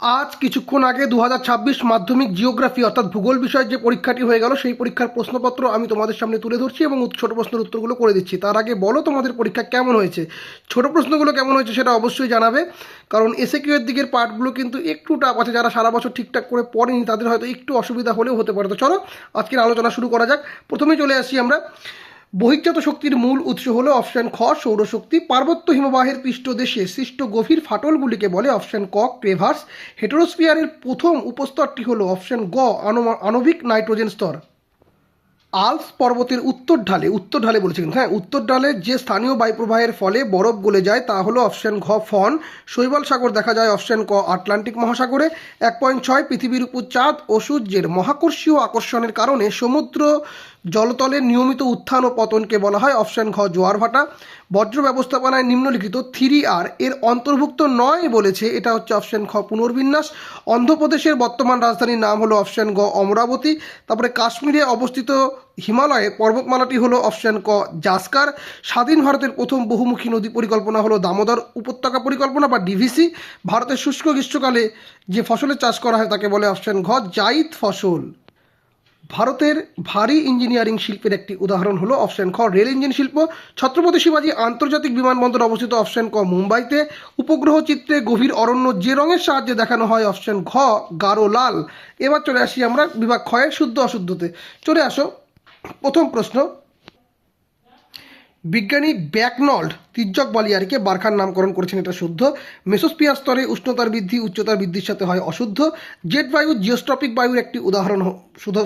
আজ কিছুক্ষণ আগে দু হাজার ছাব্বিশ মাধ্যমিক জিওগ্রাফি অর্থাৎ ভূগোল বিষয়ের যে পরীক্ষাটি হয়ে গেল, সেই পরীক্ষার প্রশ্নপত্র আমি তোমাদের সামনে তুলে ধরছি এবং ছোট প্রশ্নের উত্তরগুলো করে দিচ্ছি। তার আগে বলো তোমাদের পরীক্ষা কেমন হয়েছে? ছোট প্রশ্নগুলো কেমন হয়েছে সেটা অবশ্যই জানাবে, কারণ এসে কিউ এর দিকের পার্টগুলো কিন্তু একটু টাফ আছে, যারা সারা বছর ঠিকঠাক করে পড়েনি তাদের হয়তো একটু অসুবিধা হলেও হতে পারে। তো চলো, আজকের আলোচনা শুরু করা যাক। প্রথমেই চলে আসি আমরা। বহির্জাত শক্তির মূল উৎস হল অপশন খ, সৌরশক্তি। পার্বত্য হিমবাহের পৃষ্ঠদেশে সৃষ্ট গভীর ফাটলগুলিকে বলে অপশন ক, ক্রেভার্স। হেটেরোস্ফিয়ারের প্রথম উপস্তরটি হল অপশন গ আণব- আণবিক নাইট্রোজেন স্তর। আলস পর্বতের উত্তর ঢালে উত্তর ঢালে বলেছে কিন্তু হ্যাঁ উত্তর ঢালে যে স্থানীয় বায়ুপ্রবাহের ফলে বরফ গলে যায়, তা হলো অপশন ঘ, ফন। শৈবাল সাগর দেখা যায়, অপশন ক, আটলান্টিক মহাসাগরে। এক পয়েন্ট ছয়, পৃথিবীর উপর চাঁদ ও সূর্যের মহাকর্ষীয় আকর্ষণের কারণে সমুদ্র জলতলের নিয়মিত উত্থান ও পতনকে বলা হয় অপশান ঘ জোয়ার ভাটা বজ্র ব্যবস্থাপনায় নিম্নলিখিত থ্রি আর। এর অন্তর্ভুক্ত নয় বলেছে, এটা হচ্ছে অপশান খ পুনর্বিন্যাস। অন্ধ্রপ্রদেশের বর্তমান রাজধানীর নাম হলো অপশন গ অমরাবতী। তারপরে কাশ্মীরে অবস্থিত হিমালয়ে পর্বতমালাটি হলো অপশান ক জাসকার। স্বাধীন ভারতের প্রথম বহুমুখী নদী পরিকল্পনা হলো দামোদর উপত্যকা পরিকল্পনা বা ডিভিসি। ভারতের শুষ্ক গ্রীষ্মকালে যে ফসলের চাষ করা হয় তাকে বলে অপশান ঘ জাইদ ফসল। ভারতের ভারী ইঞ্জিনিয়ারিং শিল্পের একটি উদাহরণ হলো অপশন খ, রেল ইঞ্জিন শিল্প। ছত্রপতি শিবাজী আন্তর্জাতিক বিমানবন্দর অবস্থিত অপশন ক, মুম্বাইতে। উপগ্রহ চিত্রে গভীর অরণ্য যে রঙের সাহায্যে দেখানো হয় অপশন ঘ, গাঢ় লাল। এবার চলে আসি আমরা বিভাগ ক্ষয়ের শুদ্ধ অশুদ্ধতে। চলে আসো, প্রথম প্রশ্ন। বিজ্ঞানী ব্যাকনল্ড তির্যক বালিয়ারিকে বারখার নামকরণ করেছেন এটা শুদ্ধ। মেসোস্পিয়ার স্তরে উষ্ণতার বৃদ্ধি, উচ্চতার বৃদ্ধির সাথে হয় অশুদ্ধ। জেট বায়ু, জিওস্ট্রপিক বায়ুর একটি উদাহরণ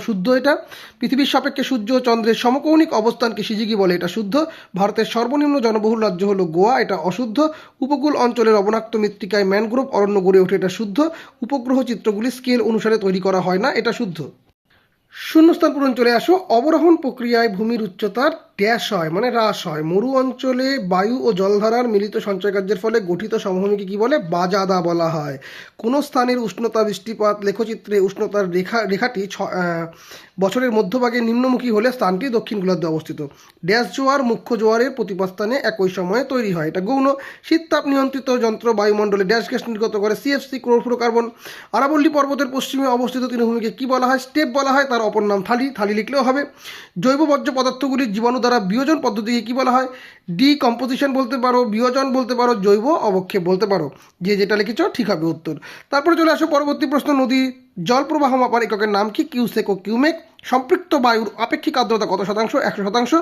শুদ্ধ এটা। পৃথিবীর সাপেক্ষে সূর্য, চন্দ্রের সমকৌণিক অবস্থানকে সিজিগি বলে এটা শুদ্ধ। ভারতের সর্বনিম্ন জনবহুল রাজ্য হলো গোয়া, এটা অশুদ্ধ। উপকূল অঞ্চলের অবনাক্ত মৃত্তিকায় ম্যানগ্রোভ অরণ্য গড়ে ওঠে এটা শুদ্ধ। উপগ্রহ চিত্রগুলি স্কেল অনুসারে তৈরি করা হয় না, এটা শুদ্ধ। শূন্যস্থান পূরণ চলে আসো। অবরোহণ প্রক্রিয়ায় ভূমির উচ্চতার ড্যাশ হয় মানে হ্রাস হয়। মরু অঞ্চলে বায়ু ও জলধারার মিলিত সঞ্চয় কার্যের ফলে গঠিত সমভূমিকে কি বলে? বাজাদা বলা হয়। কোনো স্থানের উষ্ণতা বৃষ্টিপাত লেখচিত্রে উষ্ণতার রেখা, রেখাটি বছরের মধ্যভাগে নিম্নমুখী হলে স্থানটি দক্ষিণ গোলার্ধে অবস্থিত। ড্যাশ জোয়ার মুখ্য জোয়ারের প্রতিপাস্থানে একই সময়ে তৈরি হয়। এটা গৌণ। শীততাপ নিয়ন্ত্রিত যন্ত্র বায়ুমণ্ডলে ড্যাশ গ্যাস নির্গত করে সিএফসি ক্লোরোফ্লোরকার্বন। আরাবল্লী পর্বতের পশ্চিমে অবস্থিত তৃণভূমিকে কি বলা হয়? স্টেপ বলা হয়, তার অপর নাম থালি। থালি লিখলেও হবে। জৈব বর্জ্য পদার্থগুলির জীবাণু দ্বারা বিয়োজন পদ্ধতিকে কি বলা হয়? ডিকম্পোজিশন বলতে পারো, বিয়োজন বলতে পারো, জৈব অবক্ষেপ বলতে পারো। যে যেটা লিখেছ, ঠিক হবে উত্তর। তারপরে চলে আসো পরবর্তী প্রশ্ন নদী জল প্রবাহ মাপার এককের নাম কি? কিউসেক ও কিউমেক। সম্পৃক্ত বায়ুর আপেক্ষিক আর্দ্রতা কত শতাংশ? একশো শতাংশ।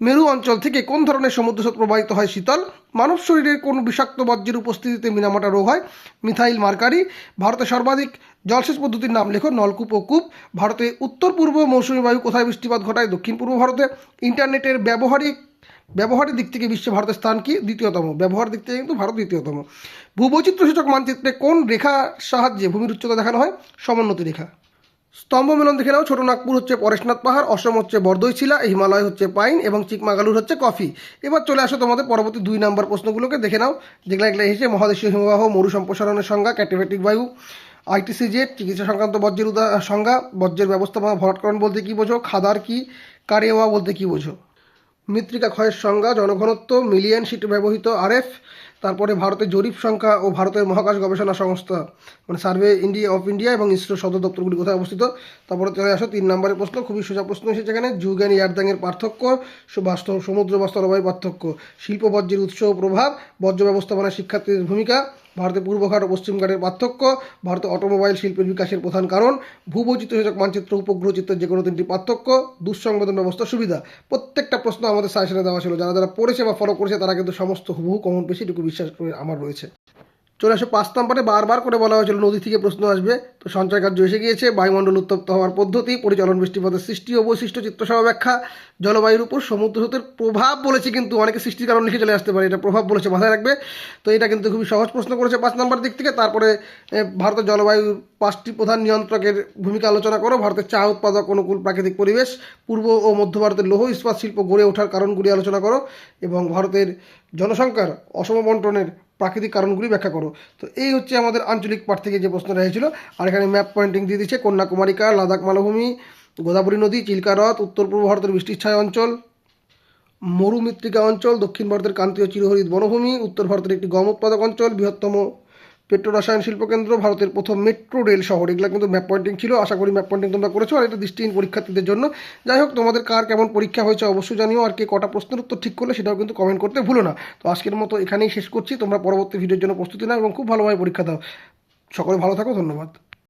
মেরু অঞ্চল থেকে কোন ধরনের সমুদ্র স্রোত প্রবাহিত হয়? শীতল। মানব শরীরের কোন বিষাক্ত বর্জ্যের উপস্থিতিতে মিনামাটা রোগ হয়? Methyl mercury. ভারতে সর্বাধিক জলসেচ পদ্ধতির নাম লেখো নলকূপ ও কূপ। ভারতে উত্তর পূর্ব মৌসুমী বায়ু কোথায় বৃষ্টিপাত ঘটায়? দক্ষিণ পূর্ব ভারতে। ইন্টারনেটের ব্যবহারিক ব্যবহারের দিক থেকে বিশ্বে ভারতের স্থান কি? দ্বিতীয়তম। ব্যবহার দিক থেকে কিন্তু ভারত দ্বিতীয়তম। ভূবৈচিত্র্যসূচক মানচিত্রে কোন রেখার সাহায্যে ভূমির উচ্চতা দেখানো হয়? সমোন্নতি রেখা। স্তম্ভ মিলন দেখে নাও। ছোট নাগপুর হচ্ছে পরেশনাথ পাহাড় অসম হচ্ছে বরদৈশিলা হিমালয় হচ্ছে পাইন এবং চিকমাগালুর হচ্ছে কফি। এবার চলে আসো তোমাদের পরবর্তী দুই নম্বর প্রশ্নগুলোকে দেখে নাও। যেগুলো এগুলো এসেছে মহাদেশীয় হিমবাহ মরু সম্প্রসারণের সংজ্ঞা, ক্যাটিভেটিক বায়ু আইটিসি জেট চিকিৎসা সংক্রান্ত উদা সংজ্ঞা বর্জ্যের ব্যবস্থাপনা, ভরাটকরণ বলতে কী বোঝো, খাদার কি, কারেওয়া বলতে কী বোঝো? মৃত্তিকা ক্ষয়ের সংজ্ঞা, জনঘনত্ব, মিলিয়ন সিট ব্যবহৃত আরএফ তারপরে ভারতের জরিপ সংখ্যা ও ভারতের মহাকাশ গবেষণা সংস্থা মানে সার্ভে ইন্ডিয়া অফ ইন্ডিয়া এবং ইসরো সদর দপ্তরগুলি কোথায় অবস্থিত? তারপরে চলে আসো তিন নম্বরের প্রশ্ন, খুবই সোজা প্রশ্ন এসেছে এখানে। যুগান ইয়ারদাংয়ের পার্থক্য বাস্তব সমুদ্র বা স্থলবায়ু পার্থক্য। শিল্প বর্জ্যের উৎস ও প্রভাব, বর্জ্য ব্যবস্থাপনায় শিক্ষার্থীদের ভূমিকা, ভারতের পূর্বঘাট ও পশ্চিমঘাটের পার্থক্য ভারতের অটোমোবাইল শিল্পের বিকাশের প্রধান কারণ, ভূবৈচিত্র্যসূচক মানচিত্র, উপগ্রহ চিত্রের যে কোনো তিনটি পার্থক্য দুঃসংবেদন ব্যবস্থা সুবিধা। প্রত্যেকটা প্রশ্ন আমাদের সাজেশনে দেওয়া ছিল। যারা যারা পড়েছে বা ফলো করেছে, তারা কিন্তু সমস্ত হুবহু কমন পেয়েছে এটুকু বিশ্বাস করে আমার রয়েছে। চলে আসো পাঁচ নম্বরে। বারবার করে বলা হয়েছিল, নদী থেকে প্রশ্ন আসবে। তো সঞ্চয় কার্য এসে গিয়েছে। বায়ুমণ্ডল উত্তপ্ত হওয়ার পদ্ধতি, পরিচালন বৃষ্টিপাতের সৃষ্টি ও বৈশিষ্ট্য, চিত্রসহ ব্যাখ্যা। জলবায়ুর উপর সমুদ্র স্রোতের প্রভাব বলেছে কিন্তু অনেকে সৃষ্টির কারণ লিখে চলে আসতে পারে। এটা প্রভাব বলেছে, মাথায় রাখবে। তো এটা কিন্তু খুবই সহজ প্রশ্ন করেছে পাঁচ নম্বর দিক থেকে। তারপরে ভারতের জলবায়ুর পাঁচটি প্রধান নিয়ন্ত্রকের ভূমিকা আলোচনা করো। ভারতের চা উৎপাদক অনুকূল প্রাকৃতিক পরিবেশ, পূর্ব ও মধ্য ভারতের লৌহ ইস্পাত শিল্প গড়ে ওঠার কারণগুলি আলোচনা করো এবং ভারতের জনসংখ্যার অসম বন্টনের প্রাকৃতিক কারণগুলি ব্যাখ্যা করো। তো এই হচ্ছে আমাদের আঞ্চলিক পাঠ থেকে যে প্রশ্নটা হয়েছিল আর এখানে ম্যাপ পয়েন্টিং দিয়ে দিচ্ছে কন্যাকুমারিকা, লাদাখ মালভূমি, গোদাবরী নদী, চিল্কা হ্রদ, উত্তর পূর্ব ভারতের বৃষ্টিচ্ছায় ছায়া অঞ্চল, মরুমৃত্তিকা অঞ্চল, দক্ষিণ ভারতের কান্তীয় চিরহরিত বনভূমি, উত্তর ভারতের একটি গম উৎপাদক অঞ্চল, বৃহত্তম পেট্রো রসায়ন শিল্পকেন্দ্র ভারতের প্রথম মেট্রো রেল শহর। এগুলো কিন্তু ম্যাপ পয়েন্টিং ছিল, আশা করি ম্যাপ পয়েন্টিং তোমরা করেছ, আর এটা দৃষ্টিহীন পরীক্ষার্থীদের জন্য। যাই হোক, তোমাদের কার কেমন পরীক্ষা হয়েছে অবশ্যই জানিও, আর কে কটা প্রশ্নের উত্তর ঠিক করলে সেটাও কিন্তু কমেন্ট করতে ভুলো না। তো আজকের মতো এখানেই শেষ করছি, তোমরা পরবর্তী ভিডিওর জন্য প্রস্তুতি নাও এবং খুব ভালোভাবে পরীক্ষা দাও। সকলে ভালো থাকো, ধন্যবাদ।